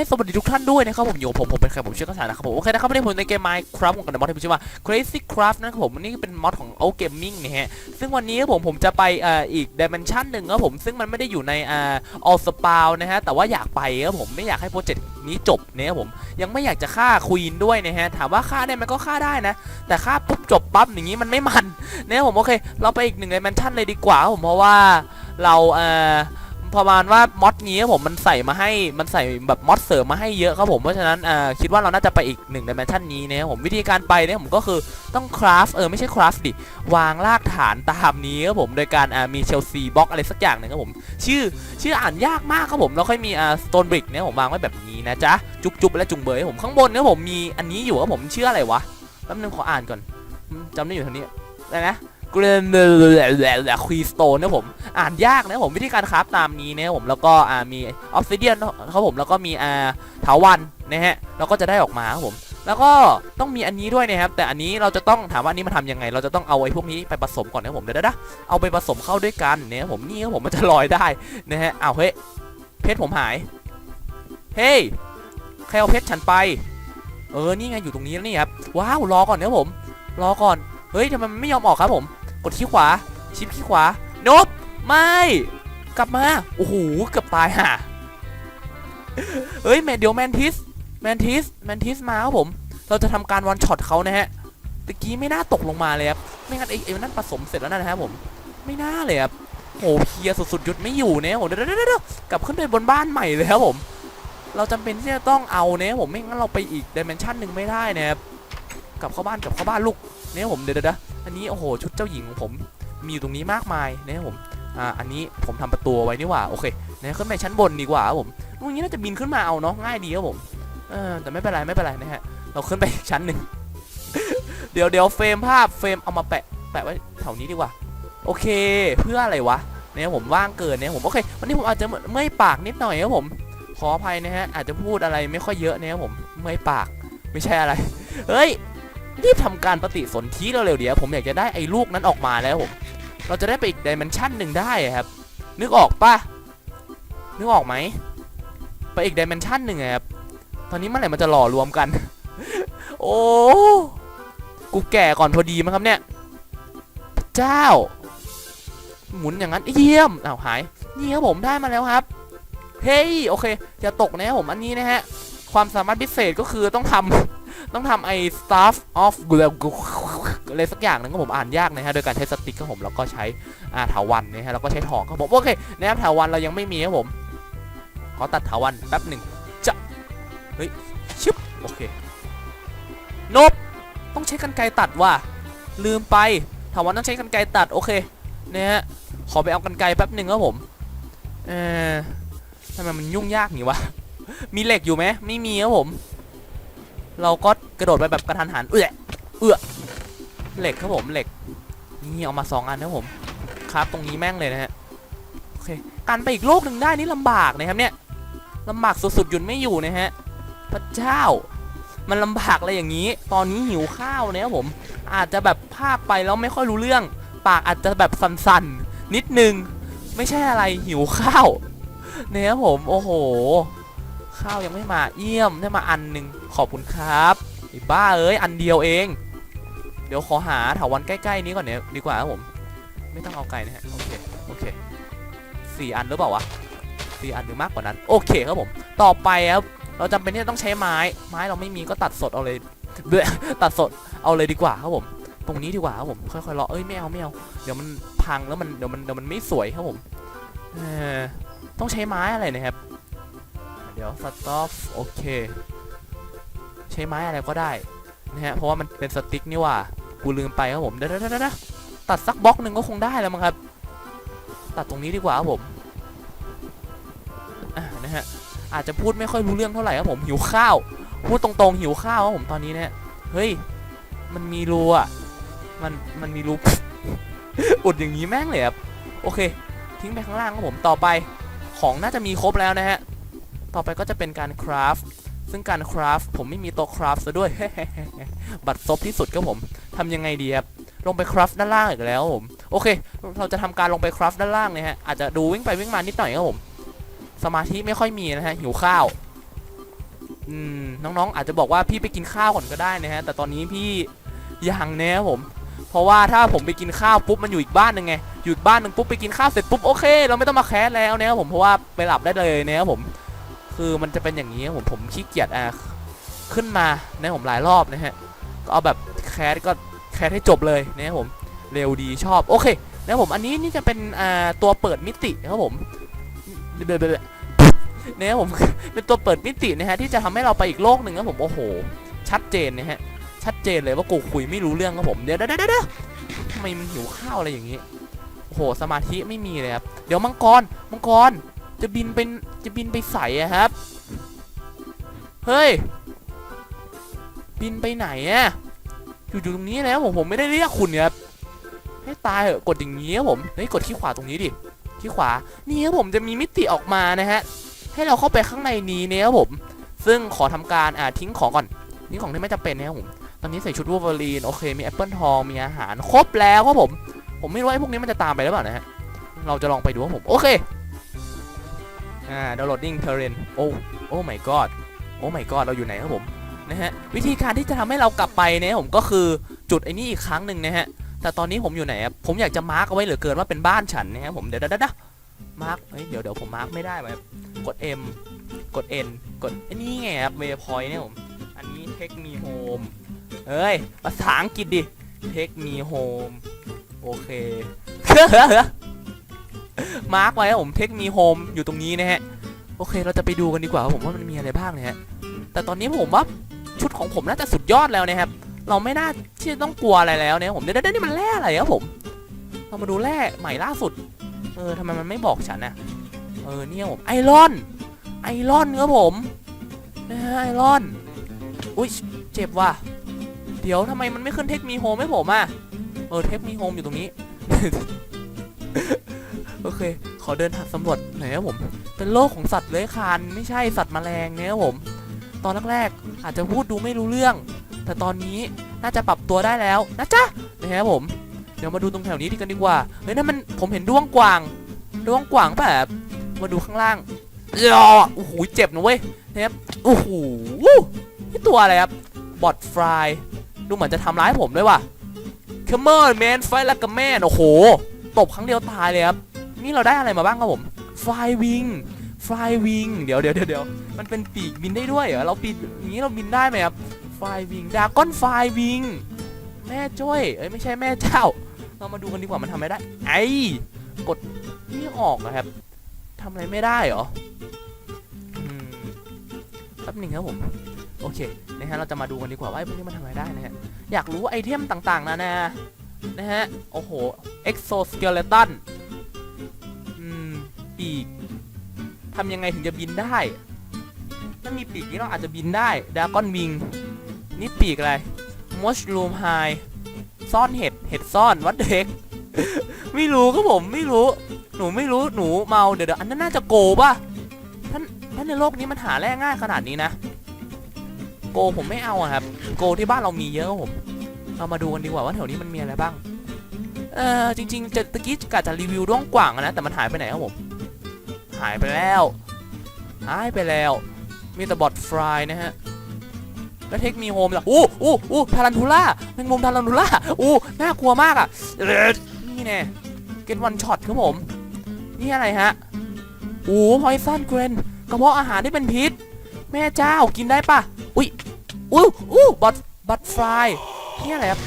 ให้สวัสดีทุกท่านด้วยนะครับผมอยู่กับผมผมเป็นใครผมชื่อกระสานะครับผมโอเคนะครับวันนี้ผมในเกม Minecraft ผมกับมอดที่มีชื่อว่า Crazy Craft นะครับผมนี่เป็นมอดของ o Gaming นะฮะซึ่งวันนี้ผมผมจะไปอ่ออีกดิเมนชันหนึ่งครับผมซึ่งมันไม่ได้อยู่ในอ่า All Spawn นะฮะแต่ว่าอยากไปครับผมไม่อยากให้โปรเจกต์นี้จบเนี่ยครับผมยังไม่อยากจะฆ่าควีนด้วยนะฮะถามว่าฆ่าได้ไหมก็ฆ่าได้นะ แต่ฆ่าปุ๊บจบปั๊บอย่างนี้มันไม่มันเนี่ยผมโอเค เราไปอีกหนึ่งดิเมนชันเลยดีกว่าครับผมเพราะว่าเราอ่อ ประมาณว่ามอดนี้ครับผมมันใส่มาให้มันใส่แบบมอดเสริมมาให้เยอะครับผมเพราะฉะนั้นอ่าคิดว่าเราน่าจะไปอีกหนึ่งดิเมนชันนี้นะครับผมวิธีการไปเนี่ยผมก็คือต้องคราฟเออไม่ใช่คราฟดิวางรากฐานตามนี้ครับผมโดยการอ่ามีเชลซีบล็อกอะไรสักอย่างหนึ่งครับผมชื่อชื่ออ่านยากมากครับผมแล้วค่อยมีอ่าสโตนบริกเนี่ยผมวางไว้แบบนี้นะจ๊ะจุบจุบและจุงเบยครับผมข้างบนเนี่ยผมมีอันนี้อยู่ครับผมชื่ออะไรวะแป๊บนึงขออ่านก่อนจำได้อยู่ทางนี้อะไรนะ เกรนเดลควีสโตนนะผมอ่านยากนะผมวิธีการคราฟตามนี้นะผมแล้วก็อ่ามีออฟซิเดียนครับผมแล้วก็มีอ่าเถาวันนะฮะแล้วก็จะได้ออกมาครับผมแล้วก็ต้องมีอันนี้ด้วยนะครับ แต่อันนี้เราจะต้องถามว่าอันนี้มันทำยังไง เราจะต้องเอาไอ้พวกนี้ไปผสมก่อนนะผมเดี๋ยวนะเอาไปผสมเข้าด้วยกันเนี่ยผมนี่ครับผมมันจะลอยได้นะฮะเอาวเฮ้ยเพชรผมหายเฮ้ยใครเอาเพชรฉันไป เออนี่ไงอยู่ตรงนี้แล้วนี่ครับว้าวรอก่อนนะผม รอก่อนเฮ้ยทำไมมันไม่ยอมออกครับผม กดขี้ขวา ชิปขี้ขวา นบ ไม่ กลับมา โอ้โห เกือบตายห่าเฮ้ย แมนเดี๋ยวแมนทิส แมนทิส แมนทิสมาครับผม เราจะทำการวันช็อตเขานะฮะ ตะกี้ไม่น่าตกลงมาเลยครับ ไม่งั้นไอ้ไอ้นั่นผสมเสร็จแล้วนะครับผม ไม่น่าเลยครับโหเพียสุดๆหยุดไม่อยู่เนี่ยโหเดี๋ยวเดี๋ยวเดี๋ยวกลับขึ้นไปบนบ้านใหม่เลยครับผม เราจำเป็นที่จะต้องเอาเนี่ยผม ไม่งั้นเราไปอีกดิเมนชันหนึ่งไม่ได้นะครับ กลับเข้าบ้านกลับเข้าบ้านลูกเนี่ยผมเดี๋ยวเดี๋ยวเดี๋ยวอันนี้โอ้โหชุดเจ้าหญิงของผมมีอยู่ตรงนี้มากมายนะครับผมอ่าอันนี้ผมทำประตูไว้นี่หว่าโอเคนะขึ้นไปชั้นบนดีกว่าครับผมตรงนี้น่าจะบินขึ้นมาเอาเนาะง่ายดีครับผมเออแต่ไม่เป็นไรไม่เป็นไรนะฮะเราขึ้นไปอีกชั้นหนึ่งเดี๋ยวเดี๋ยวเฟรมภาพเฟรมเอามาแปะแปะไว้แถวนี้ดีกว่า โอเคเพื่ออะไรวะเนี่ยผมว่างเกินเนี่ยผมโอเควันนี้ผมอาจจะเมื่อยปากนิดหน่อยครับผมขออภัยนะฮะอาจจะพูดอะไรไม่ค่อยเยอะนะครับผมเมื่อยปากไม่ใช่อะไร เฮ้ย รีบทำการปฏิสนธิเร็วๆเดี๋ยวผมอยากจะได้ไอ้ลูกนั้นออกมาแล้วผมเราจะได้ไปอีกดิเมนชันหนึ่งได้ครับ นึกออกปะนึกออกไหมไปอีกดิเมนชันหนึ่งครับตอนนี้เมื่อไหร่มันจะหล่อรวมกัน โอ้กูแก่ก่อนพอดีมั้งครับเนี่ยเจ้า หมุนอย่างนั้นเยี่ยมอ้าวหายนี่ครับผมได้มาแล้วครับ เฮ้ยโอเคอย่าตกนะครับผมอันนี้นะฮะ ความสามารถพิเศษก็คือต้องทำต้องทำไอ้ staff of อะไรสักอย่างนึงก็ผมอ่านยากนะฮะ โดยการใช้สติ๊กครับผม แล้วก็ใช้อ่าถาวันนะฮะ แล้วก็ใช้ทองครับผม โอเคนะครับถาวันเรายังไม่มีครับผม ขอตัดถาวันแป๊บหนึ่งจะเฮ้ย ชึบ โอเค นบ ต้องใช้กันไกตัดว่ะ ลืมไปถาวันต้องใช้กันไกตัด โอเคนะฮะ ขอไปเอากันไกแป๊บหนึ่งครับผม เออทำไมมันยุ่งยากนี่วะ มีเหล็กอยู่ไหมไม่มีครับผม เราก็กระโดดไปแบบกระทันหันเอื้อเอื้อเหล็กครับผมเหล็กนี่เอามาสองอันนะครับผม ครับตรงนี้แม่งเลยนะฮะโอเคการไปอีกโลกหนึ่งได้นี่ลำบากนะครับเนี่ยลำบากสุดๆหยุดไม่อยู่นะฮะพระเจ้า มันลำบากอะไรอย่างนี้ ตอนนี้หิวข้าวนะครับผม อาจจะแบบภาคไปแล้วไม่ค่อยรู้เรื่อง ปากอาจจะแบบสั่นๆนิดนึง ไม่ใช่อะไรหิวข้าวเนี่ยครับผม โอ้โห ข้าวยังไม่มาเยี่ยมได้มาอันหนึ่งขอบคุณครับไอ้บ้าเอ้ยอันเดียวเอง เดี๋ยวขอหาถาวันใกล้ๆนี้ก่อนเนี่ยดีกว่าครับผม ไม่ต้องเอาไกลนะฮะโอเคโอเคสี่อันหรือเปล่าวะสี่อันหรือมากกว่านั้น โอเคครับผม ต่อไปครับเราจำเป็นที่จะต้องใช้ไม้ ไม้เราไม่มีก็ตัดสดเอาเลยเบื่อตัดสดเอาเลยดีกว่าครับผม ตรงนี้ดีกว่าครับผมค่อยๆเลาะเอ้ยไม่เอาไม่เอาเดี๋ยวมันพังแล้วมันเดี๋ยวมันเดี๋ยวมันไม่สวยครับผมต้องใช้ไม้อะไรนะครับ ดี๋ยวสต็อปโอเค ใช้ไม้อะไรก็ได้นะฮะเพราะว่ามันเป็นสติ๊กนี่ว่ากูลืมไปครับผมเดี๋ยวตัดสักบล็อกหนึ่งก็คงได้แล้วมั้งครับ ตัดตรงนี้ดีกว่าครับผมนะฮะอาจจะพูดไม่ค่อยรู้เรื่องเท่าไหร่ครับผมหิวข้าวพูดตรงๆหิวข้าวครับผมตอนนี้นะฮะเฮ้ยมันมีรูอะมันมันมีรูอุดอย่างนี้แม่งเลยครับโอเค ทิ้งไปข้างล่างครับผมต่อไปของน่าจะมีครบแล้วนะฮะ ต่อไปก็จะเป็นการคราฟซึ่งการคราฟผมไม่มีโต๊ะคราฟซะด้วย บัตรซบที่สุดครับผมทำยังไงดีครับ ลงไปคราฟด้านล่างอีกแล้วผม โอเค เราจะทำการลงไปคราฟด้านล่างเนี่ยฮะ อาจจะดูวิ่งไปวิ่งมานิดหน่อยครับผม สมาธิไม่ค่อยมีนะฮะ หิวข้าว อืม น้องๆ อาจจะบอกว่าพี่ไปกินข้าวก่อนก็ได้นะฮะ แต่ตอนนี้พี่ยังนะครับผม เพราะว่าถ้าผมไปกินข้าวปุ๊บมันอยู่อีกบ้านหนึ่งไง อยู่อีกบ้านหนึ่งปุ๊บไปกินข้าวเสร็จปุ๊บโอเค เราไม่ต้องมาแคสแล้วนะครับผม เพราะว่าไปหลับได้เลยนะครับผม คือมันจะเป็นอย่างนี้ครับผมผมขี้เกียจอะขึ้นมานะผมหลายรอบนะฮะก็เอาแบบแคสก็แคสให้จบเลยนะผมเร็วดีชอบโอเคนะผมอันนี้นี่จะเป็นอ่าตัวเปิดมิตินะครับผมเบลๆๆนะครับผมเป็นตัวเปิดมิตินะฮะที่จะทำให้เราไปอีกโลกหนึ่งครับผมโอ้โห ชัดเจนนะฮะชัดเจนเลยว่ากูคุยไม่รู้เรื่องครับผมเดี๋ยวเดี๋ยวเดี๋ยวเดี๋ยวทำไมมันหิวข้าวอะไรอย่างนี้โอ้โหสมาธิไม่มีเลยครับเดี๋ยวมังกรมังกร จะบินเป็นจะบินไปใส่อะครับ เฮ้ย บินไปไหนอะอยู่อยู่ตรงนี้แล้วผมผมไม่ได้เรียกคุณเนี่ยครับให้ตายเหอะกดอย่างนี้ครับผมเฮ้ยกดที่ขวาตรงนี้ดิที่ขวานี่ครับผมจะมีมิติออกมานะฮะให้เราเข้าไปข้างในนี้เนี่ยครับผม ซึ่งขอทำการอ่าทิ้งของก่อนทิ้งของที่ไม่จำเป็นนะครับผมตอนนี้ใส่ชุดวูเวอรีนโอเคมีแอปเปิลทองมีอาหารครบแล้วครับผม ผมไม่รู้ไอ้พวกนี้มันจะตามไปหรือเปล่านะฮะเราจะลองไปดูครับผมโอเค อ่า downloading terrain โอ้ โอ้ my god โอ้ my god เราอยู่ไหนครับผม นะฮะ วิธีการที่จะทำให้เรากลับไปเนี่ยผมก็คือจุดไอ้นี่อีกครั้งหนึ่งนะฮะ แต่ตอนนี้ผมอยู่ไหนครับผมอยากจะมาร์กเอาไว้เหลือเกินว่าเป็นบ้านฉันนะครับผม เดี๋ยวเดี๋ยวมาร์กเดี๋ยวเดี๋ยวผมมาร์กไม่ได้แบบกด M กด N กดไอ้นี่ไงครับ waypoint เนี่ยผม อันนี้ take me home เอ้ย ภาษาอังกฤษดิ take me home โอเค มาร์กไว้ครับผม take me home อยู่ตรงนี้นะฮะโอเคเราจะไปดูกันดีกว่าผมว่ามันมีอะไรบ้างนะฮะแต่ตอนนี้ผมว่าชุดของผมน่าจะสุดยอดแล้วนะครับเราไม่น่าที่จะต้องกลัวอะไรแล้วนะครับผมเดี๋ยวเดี๋ยวนี่มันแร่อะไรครับผมเรามาดูแร่ใหม่ล่าสุดเออทำไมมันไม่บอกฉันนะเออเนี่ยผมไอรอนไอรอนครับผมนะฮะไอรอนอุ้ยเจ็บว่ะเดี๋ยวทำไมมันไม่ขึ้นเทคมีโฮมให้ผมอะเออเทคมีโฮมอยู่ตรงนี้ โอเค ขอเดินทาสำรวจหน่อยครับผม เป็นโลกของสัตว์เลื้อยคลานไม่ใช่สัตว์แมลงเนี่ยครับผม ตอนแรกๆอาจจะพูดดูไม่รู้เรื่อง แต่ตอนนี้น่าจะปรับตัวได้แล้วนะจ๊ะนะครับผม เดี๋ยวมาดูตรงแถวนี้ดีกันดีกว่า เฮ้ยนั่นมันผมเห็นด้วงกวาง ด้วงกวางแบบมาดูข้างล่างยอโอ้โหเจ็บนะเว้ยนะครับโอ้โหนี่ตัวอะไรครับบอทฟรายดูเหมือนจะทำร้ายผมด้วยว่ะ Come on man fight like a man โอ้โห ตบครั้งเดียวตายเลยครับ นี่เราได้อะไรมาบ้างครับผม Fly wing Fly wing เดี๋ยวเดี๋ยวเดี๋ยวมันเป็นปีกบินได้ด้วยเหรอเราปีนอย่างนี้เราบินได้ไหมครับ Fly wing ดาก้อน Fly wing แม่จ้อยเอ้ยไม่ใช่แม่เจ้า เรามาดูกันดีกว่ามันทำไม่ได้ ไอ้กดนี่ออกนะครับทำอะไรไม่ได้เหรอแป๊บหนึ่งครับผม โอเคนะฮะเราจะมาดูกันดีกว่าว่าพวกนี้มันทำอะไรได้นะฮะอยากรู้ไอเทมต่างๆนานานะฮะโอ้โห exoskeleton อืม ปีกทำยังไงถึงจะบินได้ ถ้ามีปีกนี้เราอาจจะบินได้ dragon wing นี่ปีกอะไร mushroom high ซ่อนเห็ด เห็ดซ่อนวัดเด็ก ไม่รู้ครับผมไม่รู้ หนูไม่รู้หนูเมาเดี๋ยวเดี๋ยวอันนั้นน่าจะโกป่ะท่านท่านในโลกนี้มันหาแร่ง่ายขนาดนี้นะ โกผมไม่เอาอะครับ โกที่บ้านเรามีเยอะครับผมเรามาดูกันดีกว่าว่าแถวนี้มันมีอะไรบ้าง เออจริงๆจะตะกี้กะจะรีวิวด้วงกว่างนะแต่มันหายไปไหนครับผม หายไปแล้ว หายไปแล้ว มีแต่บอทฟรายนะฮะ แล้วเทคมีโฮมล่ะอู้อู้อู้ทารันทูล่าแมงมุมทารันทูล่าอู้น่ากลัวมากอะเอิร์ดนี่แน่เก็ตวันช็อตครับผม นี่อะไรฮะอู้พอยซันเกรนกระเพาะอาหารที่เป็นพิษ แม่เจ้ากินได้ปะอุ้ยอู้อู้บอทบอทฟรายนี่อะไรครับ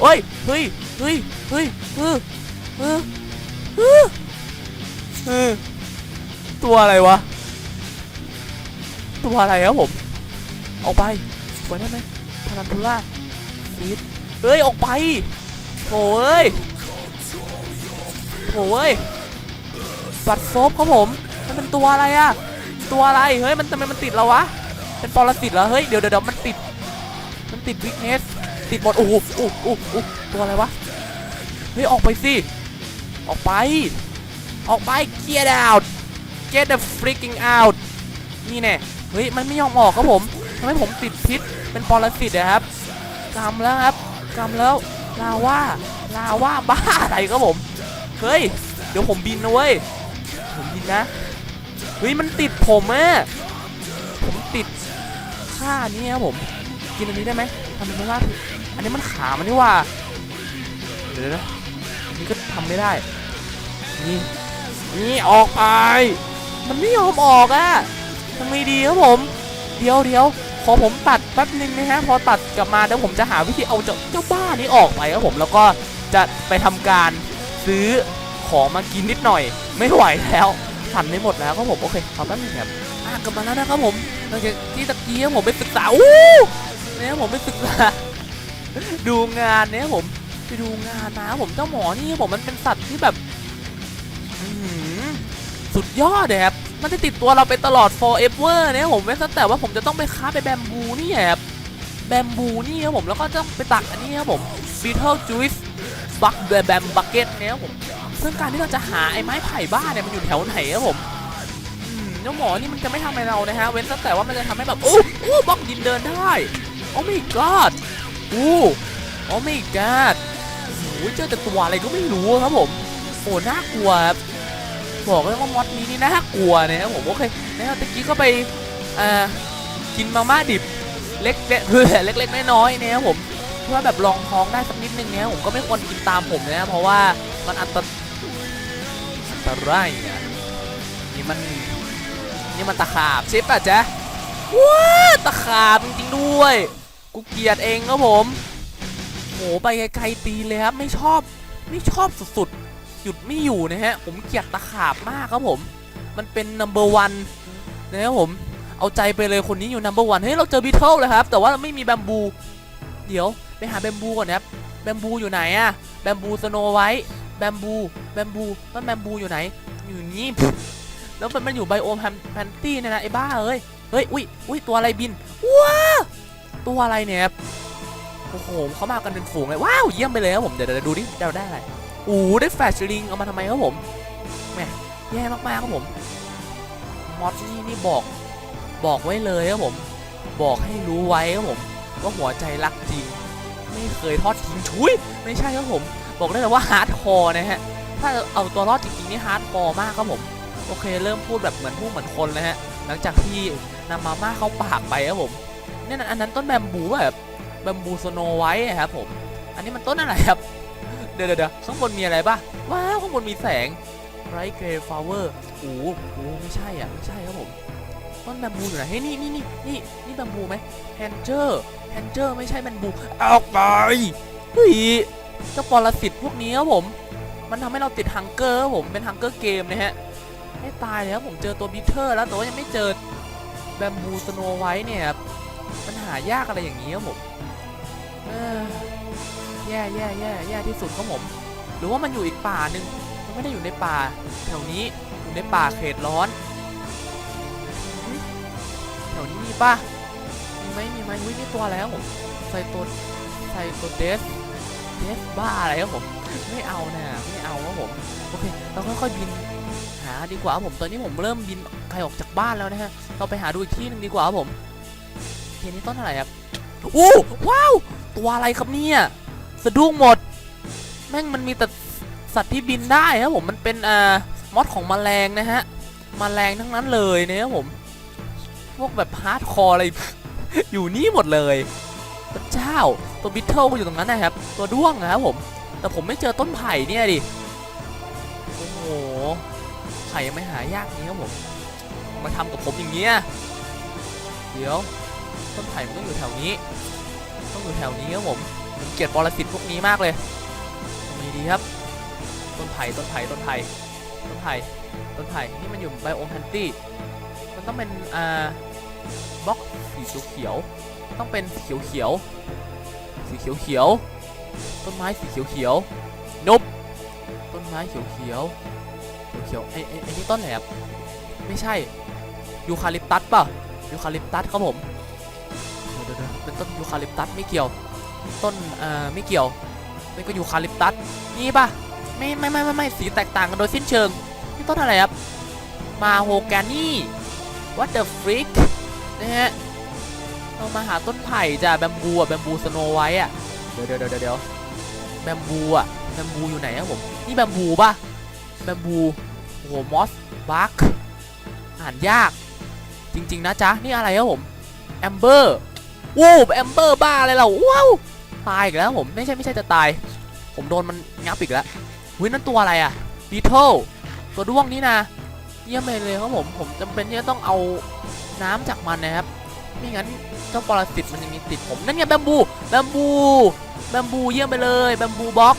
เฮ้ยเฮ้ยเฮ้ยเฮ้ยเออเออเออเออ ตัวอะไรวะ ตัวอะไรครับผม ออกไปไปได้ไหมทารันทูล่าฟีดเฮ้ย ออกไปโอ้ยโอ้ยบัตรซบครับผมมันเป็นตัวอะไรอะตัวอะไร เฮ้ย มันทำไมมันติดเราวะ เป็นปรสิตเหรอ เฮ้ย เดี๋ยวเดี๋ยวมันติด มันติดวิกเนส ติดหมด โอ้โหโอ้โหโอ้ตัวอะไรวะ เฮ้ย ออกไปสิ ออกไป ออกไป get out get the freaking out นี่แน่เฮ้ย มันไม่ยอมออกครับผมทำให้ผมติดพิษเป็นปรสิตนะครับกำแล้วครับกำแล้วลาว่าลาว่าบ้าอะไรครับผม เฮ้ย เดี๋ยวผมบินนะเว้ย ผมบินนะ เฮ้ย มันติดผมอะผมติดฆ่านี่ครับผม กินอันนี้ได้ไหมทำเป็นล่าอันนี้มันขามันนี่ว่า เดี๋ยวนะนนี้ก็ทำไม่ได้ นี่ นี่ออกไป มันไม่ยอมออกอะทำไงดีครับผม เดี๋ยวเดี๋ยวขอผมตัดแป๊บนึงนะฮะ พอตัดกลับมาเดี๋ยวผมจะหาวิธีเอาเจ้าเจ้าบ้านี้ออกไปครับผมแล้วก็จะไปทำการซื้อของมากินนิดหน่อย ไม่ไหวแล้วทันไม่หมดแล้วครับผมโอเคขอแป๊บนึงครับอะกลับมาแล้วนะครับผมหลังจากที่ตะกี้ผมไปศึกษาอู้เนี่ยผมไปศึกษาดูงานเนี่ยผมไปดูงานมาครับผมเจ้าหมอนี่ผมมันเป็นสัตว์ที่แบบ อื้อหือ สุดยอดเลยครับ มันจะติดตัวเราไปตลอด forever เนี่ยผมไม่แต่ว่าผมจะต้องไปค้าไปแบมบูนี่ครับ แบมบูนี่ครับผมแล้วก็ต้องไปตักอันนี้ครับผม beetle juice buck แบม bucket เนี่ยครับผมซึ่งการที่เราจะหาไอ้ไม้ไผ่บ้าเนี่ยมันอยู่แถวไหนครับผมเจ้าหมอนี่มันจะไม่ทำอะไรเรานะฮะ เว้นแต่ว่ามันจะทำให้แบบโอ้โอ้บล็อกดินเดินได้โอ้ my god อู้โอ้ my god โอ้โหเจอแต่ตัวอะไรก็ไม่รู้ครับผมโอ้น่ากลัวครับ บอกเลยว่ามอดนี้นี่น่ากลัวนะครับผมโอเคนะครับตะกี้ก็ไปกินมาม่าดิบเล็กเล็กเล็กๆน้อยๆนะครับผมเพื่อแบบลองท้องได้สักนิดนึงนะครับผมก็ไม่ควรกินตามผมนะเพราะว่ามันอันตรอันตรายอะนี่มันนี่มันตะขาบใช่ป่ะจ๊ะว้าตะขาบจริงๆด้วย กูเกลียดเองครับผมโหไปไกลๆตีเลยครับไม่ชอบไม่ชอบสุดๆ หยุดไม่อยู่นะฮะ ผมเกลียดตะขาบมากครับผม มันเป็น number one นะครับผม เอาใจไปเลยคนนี้อยู่ number one เฮ้ยเราเจอบีเทิลเลยครับ แต่ว่าเราไม่มีแบมบู เดี๋ยวไปหาแบมบูก่อนนะครับ แบมบูอยู่ไหนอะแบมบูสโนไวท์แบมบูแบมบูมันแบมบูอยู่ไหน อยู่นี่ แล้วมันมันอยู่ไบโอมแพนตี้นี่นะไอ้บ้าเอ้ย เฮ้ย อุ้ยอุ้ยตัวอะไรบิน ว้า ตัวอะไรเนี่ยครับโอ้โหเขามากันเป็นฝูงเลย ว้าว เยี่ยมไปเลยครับผม เดี๋ยวเดี๋ยวดูดิเราได้อะไร โอ้โหได้แฟชลิงเอามาทำไมครับผมแหมแย่มากๆครับผมมอดนี่นี่บอกบอกไว้เลยครับผม บอกให้รู้ไว้ครับผม ว่าหัวใจรักจริง ไม่เคยทอดทิ้งชุยไม่ใช่ครับผม บอกได้เลยว่าฮาร์ดคอร์นะฮะถ้าเอาตัวรอดจริงๆนี่ฮาร์ดคอร์มากครับผมโอเคเริ่มพูดแบบเหมือนพูดเหมือนคนแล้วฮะหลังจากที่นำมาม่าเข้าปากไปครับผมเนี่ยอันนั้นต้นแบมบูแบบแบมบูสโนไวท์ครับผม อันนี้มันต้นอะไรครับ ดี๋ยวเดี๋ยวข้างบนมีอะไรป่ะว้าวข้างบนมีแสงไรเกรฟลาวเวอร์โอ้โหไม่ใช่อะไม่ใช่ครับผมต้นแบมบูอยู่ไหนเฮ้ยนี่นี่นี่นี่นี่แบมบูไหมแฮนเจอร์แฮนเจอร์ไม่ใช่แบมบูออกไปเฮ้ยเจ้าปรสิตพวกนี้ครับผม มันทำให้เราติดฮังเกอร์ครับผมเป็นฮังเกอร์เกมนะฮะไม่ตายเลยครับผมเจอตัวบิทเทอร์แล้วแต่ว่ายังไม่เจอแบมบูสโนไวท์เนี่ยมันหายากอะไรอย่างนี้ครับผมเออ แย่แย่แย่แย่ที่สุดครับผม หรือว่ามันอยู่อีกป่าหนึ่งมันไม่ได้อยู่ในป่า แถวนี้อยู่ในป่าเขตร้อนแถวนี้มีป่ะมีไหมมีไหมวินี่ตัวอะไรครับผมไซโตไซโตเดสเดสบ้าอะไรครับผม ไม่เอานะไม่เอาครับผมโอเคเราค่อยๆบินหาดีกว่าผมตอนนี้ผมเริ่มบินใครออกจากบ้านแล้วนะฮะเราไปหาดูอีกที่หนึ่งดีกว่าครับผมทีนี้ต้นอะไรครับอู้ว้าวตัวอะไรครับเนี่ย สะดุ้งหมด แม่งมันมีแต่สัตว์ที่บินได้ครับผมมันเป็นอ่ามอดของแมลงนะฮะมแมลงทั้งนั้นเลยนะครับผมพวกแบบฮาร์ดคอร์อะไร อยู่นี่หมดเลยพระเจ้าตัวบิทเทิลก็อยู่ตรงนั้นนะครับ ตัวด้วงนะครับผม แต่ผมไม่เจอต้นไผ่เนี่ยดิโอ้โหไผ่ยังไม่หายากนี้ครับผม มาทำกับผมอย่างเงี้ยเดี๋ยว ต้นไผ่มันต้องอยู่แถวนี้ ต้องอยู่แถวนี้ครับผม ลียดปรสิตพวกนี้มากเลยทำไงดีครับ ต้นไผ่ต้นไผ่ต้นไผ่ต้นไผ่ต้นไผ่นี่มันอยู่ไบโอมแพนตี้มันต้องเป็นอ่าบล็อกสีเขียวต้องเป็นสียวเขียวสีเขียวๆต้นไม้สีเขียวๆนบต้นไม้เขียวเขียวเขียวไอ้ไอ้ไอ้นี่ต้นอะไรครับไม่ใช่ยูคาลิปตัสป่ะยูคาลิปตัสครับผมเดี๋ยวๆๆเป็นต้นยูคาลิปตัสไม่เกี่ยว ต้นเอ่อไม่เกี่ยวนี่ก็อยู่คาลิปตัสนี่ปะไม่ไม่ไม่ไม่ไม่สีแตกต่างกันโดยสิ้นเชิงนี่ต้นอะไรครับมาโฮแกนี่ what the freak นะฮะเรามาหาต้นไผ่จ้ะแบมบูอะแบมบูสโนไวท์อะเดี๋ยวเดี๋ยวเดี๋ยวเดี๋ยวแบมบูอะแบมบูอยู่ไหนครับผมนี่แบมบูปะแบมบูโอ้โหมอสบักอ่านยากจริง ๆ นะจ๊ะ นี่อะไรครับผมแอมเบอร์วูบแอมเบอร์บ้าอะไรเราว้าว ตายอีกแล้วผมไม่ใช่ไม่ใช่จะตาย ผมโดนมันงับอีกแล้ววินั่นตัวอะไรอะบีเทิลตัวด้วงนี้นะเยี่ยมเลยครับผมผมจำเป็นที่จะต้องเอาน้ำจากมันนะครับไม่งั้นเจ้าปรสิตมันยังมีติดผมนั่นไงแบมบูแบมบูแบมบูเยี่ยมไปเลยแบมบูบล็อก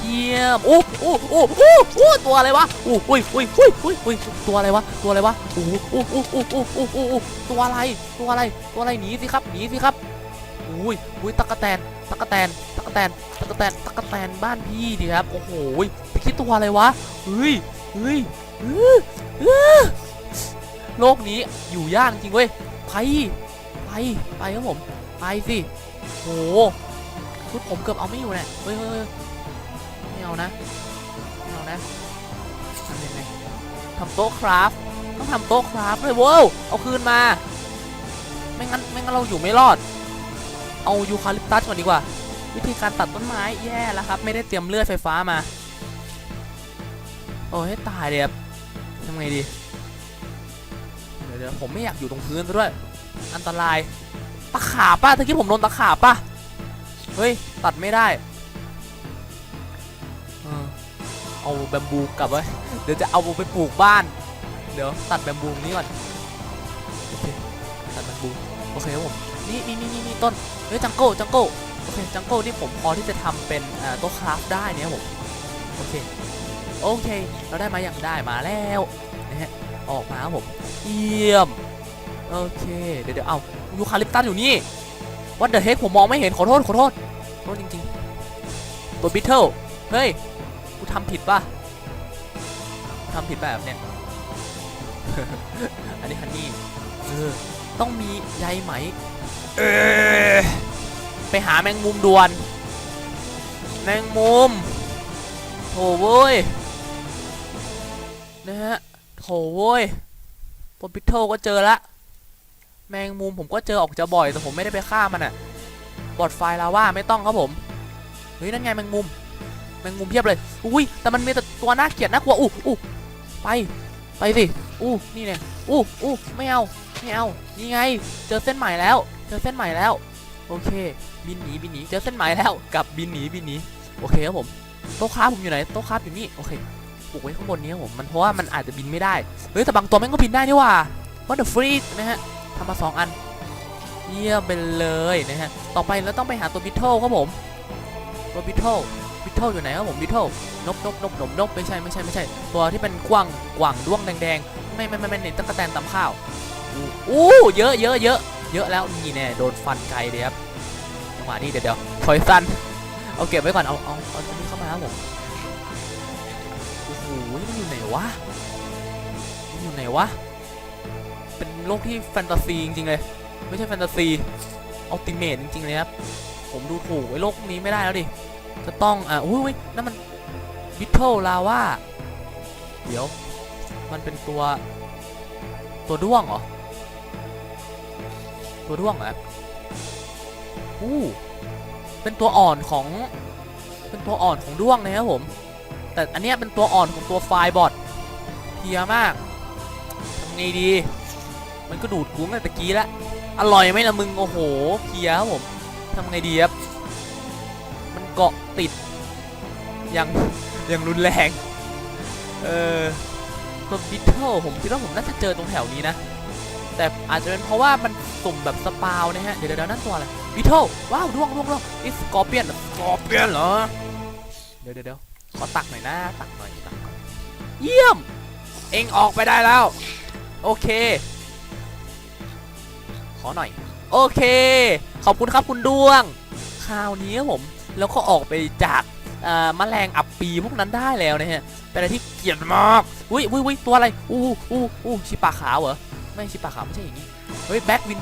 เยี่ยมโอ้โอ้โอ้โอ้โอ้ตัวอะไรวะโอ้ยโอ้ยโอ้ยอ้ยอ้ยตัวอะไรวะตัวอะไรวะโอ้โอ้โอ้โอ้โอ้โอ้โอ้ตัวอะไรตัวอะไรตัวอะไรหนีสิครับหนีสิครับโอ้ยโอ้ยตะกะแตน ตะกะแตนตะกะแตนตะกะแตนตะกะแตนบ้านพี่ดิครับโอ้โหไปคิดตัวอะไรวะเฮ้ยเฮ้ยเฮ้ยเฮ้ยโลกนี้อยู่ยากจริงเว้ยไปไปไปครับผมไปสิโหชุดผมเกือบเอาไม่อยู่เนี่ยเฮ้ยเฮ้ยไม่เอานะไม่เอานะทำยังไงทำโต๊ะคราฟต้องทำโต๊ะคราฟเลยโว้วเอาคืนมาไม่งั้นไม่งั้นเราอยู่ไม่รอด เอายูคาลิปตัสก่อนดีกว่า วิธีการตัดต้นไม้แย่แล้วครับ ไม่ได้เตรียมเลือดไฟฟ้ามา โอ้ให้ตายเลยครับทำไงดี เดี๋ยวยวผมไม่อยากอยู่ตรงพื้นซะด้วย อันตราย ตะขาบป่ะตะกี้ผมโดนตะขาบป่ะ เฮ้ย ตัดไม่ได้ เอาแบมบูกลับไว้ เดี๋ยวจะเอาไปปลูกบ้าน เดี๋ยวตัดแบมบูนี้ก่อน ตัดแบมบู โอเคครับผม นี่นี่นี่นี่นี่ต้น เฮ้ยจังโก้จังโก้โอเคจังโก้นี่ผมพอที่จะทำเป็นโต๊ะคราฟได้เนี่ยผมโอเคโอเค เราได้มาอย่างได้มาแล้วนะฮะออกมาผมเยี่ยมโอเคเดี๋ยวเดี๋ยวเอายูคาลิปตัสอยู่นี่วัดเดอะเฮกผมมองไม่เห็นขอโทษขอโทษโทษจริงๆตัวบิทเทิลเฮ้ยกูทำผิดป่ะทำผิดแบบเนี้ยอันนี้ฮันนี่เออต้องมีใยไหม เออ ไปหาแมงมุมด่วน แมงมุมโถเว้ยนะฮะโถเว้ยตัวบิทเทิลก็เจอละ แมงมุมผมก็เจอออกจะบ่อย แต่ผมไม่ได้ไปฆ่ามันอะบอดไฟลาว่าไม่ต้องครับผม เฮ้ย นั่นไงแมงมุม แมงมุมเพียบเลย อุ้ย แต่มันมีแต่ตัวน่าเกลียดน่ากลัว อู้อู้ไป ไปสิ อู้นี่เนี่ย อู้อู้ไม่เอา ไม่เอา นี่ไง เจอเส้นใหม่แล้ว เจอเส้นใหม่แล้ว โอเค บินหนีบินหนีเจอเส้นใหม่แล้วกับบินหนีบินหนีโอเคครับผมโต๊ะคราฟผมอยู่ไหนโต๊ะคราฟอยู่นี่โอเคปลูกไว้ข้างบนนี้ครับผมมันเพราะว่ามันอาจจะบินไม่ได้เฮ้ยแต่บางตัวแม่งก็บินได้นี่ว่า What the freak นะฮะทำมาสองอันเยี่ยมไปเลยนะฮะต่อไปเราต้องไปหาตัวบิทเทิลครับผมตัวบิทเทิลบิทเทิลอยู่ไหนครับผมบิทเทิลนบนบนบนบนบไม่ใช่ไม่ใช่ไม่ใช่ ตัวที่เป็นกวางกวางด้วงแดงๆไม่ไม่ไม่ไม่เน้นตะกะแตนตำข้าวอู้อู้เยอะเยอะเยอะเยอะแล้วนี่แน่โดนฟันไกลเลยครับ จังหวะนี้เดี๋ยวเดี๋ยวพอยซันเอาเก็บไว้ก่อนเอาเอาเอาตัวนี้เข้ามาครับผมโอ้โหมันอยู่ไหนวะมันอยู่ไหนวะเป็นโลกที่แฟนตาซีจริงๆเลยไม่ใช่แฟนตาซีอัลติเมทจริงๆเลยครับผมดูถูกไอ้โลกนี้ไม่ได้แล้วดิจะต้องอะอุ้ยนั่นมันบิทเทิลลาว่าเดี๋ยว มันเป็นตัวตัวด้วงเหรอ ตัวด้วงเหรอ อู้เป็นตัวอ่อนของ เป็นตัวอ่อนของด้วงนะครับผม แต่อันเนี้ยเป็นตัวอ่อนของตัวไฟบอทเพียมากทำไงดี มันก็ดูดกูตั้งแต่ตะกี้ล้วอร่อยไหมล่ะมึง โอ้โหเพียครับผมทำไงดีครับ มันเกาะติด อย่าง อย่างรุนแรง เออตัวบิทเทิลผมคิดว่าผมน่าจะเจอตรงแถวนี้นะ แต่อาจจะเป็นเพราะว่ามันสุ่มแบบสปาวนะฮะ เดี๋ยวเดี๋ยวนั่นตัวอะไร บิทเทิลว้าวด้วงดวงด้วงนี่สกอร์เปียนสกอร์เปียนเหรอ เดี๋ยวเดี๋ยวเดี๋ยวขอตักหน่อยนะ ตักหน่อยตักหน่อยเยี่ยม เอ็งออกไปได้แล้ว โอเค ขอหน่อย โอเค ขอบคุณครับคุณดวง คราวนี้ผม แล้วก็ออกไปจากเอ่อแมลงอับปีพวกนั้นได้แล้วนะฮะ เป็นอะไรที่เกลียดมากอุ้ยอุ้ยอุ้ยตัวอะไร อู้อู้อู้ชิปาขาวเหรอ ไม่ชิปาขาวไม่ใช่อย่างนี้ เฮ้ยแบ็กวิน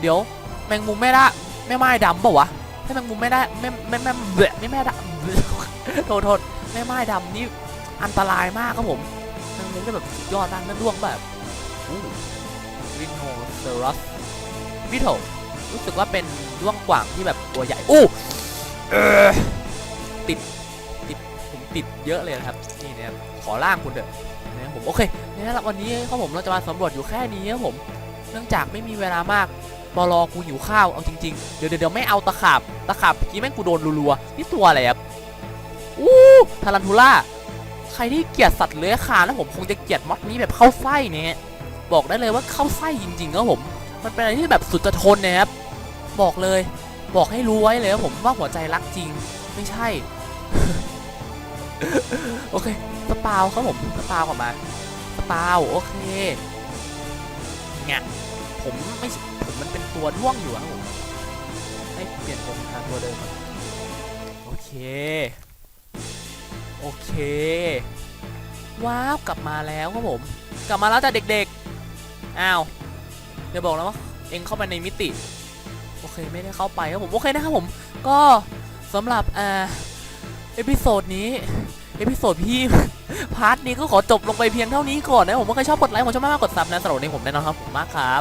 เดี๋ยว แมงมุมแม่ได้แม่ไม้ดำเปล่าวะให้แมงมุมแม่ได้แม่แม่แม่ไม่แม่ดำโทษโทษแม่ไม้ดำนี่อันตรายมากครับผมแมงมุมได้แบบยอดมากนั่นด้วงแบบวินโฮเซอรัสวิโถรู้สึกว่าเป็นด้วงกว่างที่แบบตัวใหญ่อู้เออติดติดผมติดเยอะเลยนะครับนี่เนะครับขอล่างคุณเถอะนะครับผมโอเคนี่นะครับวันนี้ครับผมเราจะมาสำรวจอยู่แค่นี้ครับผม เนื่องจากไม่มีเวลามาก ปอลอกูหิวข้าวเอาจริงๆ เดี๋ยวเดี๋ยวเดี๋ยวไม่เอาตะขาบตะขาบเมื่อกี้แม่งกูโดนรัวๆนี่ตัวอะไรครับอู้ทารันทูล่าใครที่เกลียดสัตว์เลื้อยคานแล้วผมคงจะเกลียดมอดนี้แบบเข้าไส้เนี่ยบอกได้เลยว่าเข้าไส้จริงๆครับผม มันเป็นอะไรที่แบบสุดจะทนนะครับบอกเลยบอกให้รู้ไว้เลยว่าผมว่าหัวใจรักจริงไม่ใช่ โอเคสปาวครับผมสปาวกลับมาสปาวโอเคเนี่ย ผมไม่ผมมันเป็นตัวด้วงอยู่ครับผมให้เปลี่ยนตัวเป็นทางตัวเดิมก่อนโอเค โอเค ว้าว กลับมาแล้วครับผม กลับมาแล้วจ้ะเด็กๆ อ้าว เดี๋ยวบอกนะว่าเองเข้าไปในมิติ โอเค ไม่ได้เข้าไปครับผม โอเคนะครับผม ก็สำหรับอ่าเอพิโซดนี้เอพิโซดพี่พาร์ทนี้ก็ขอจบลงไปเพียงเท่านี้ก่อนนะผมว่าใครชอบกดไลค์ผมชอบมากกดซับนะสำหรับวันนี้ผมแน่นอนครับผมมากครับ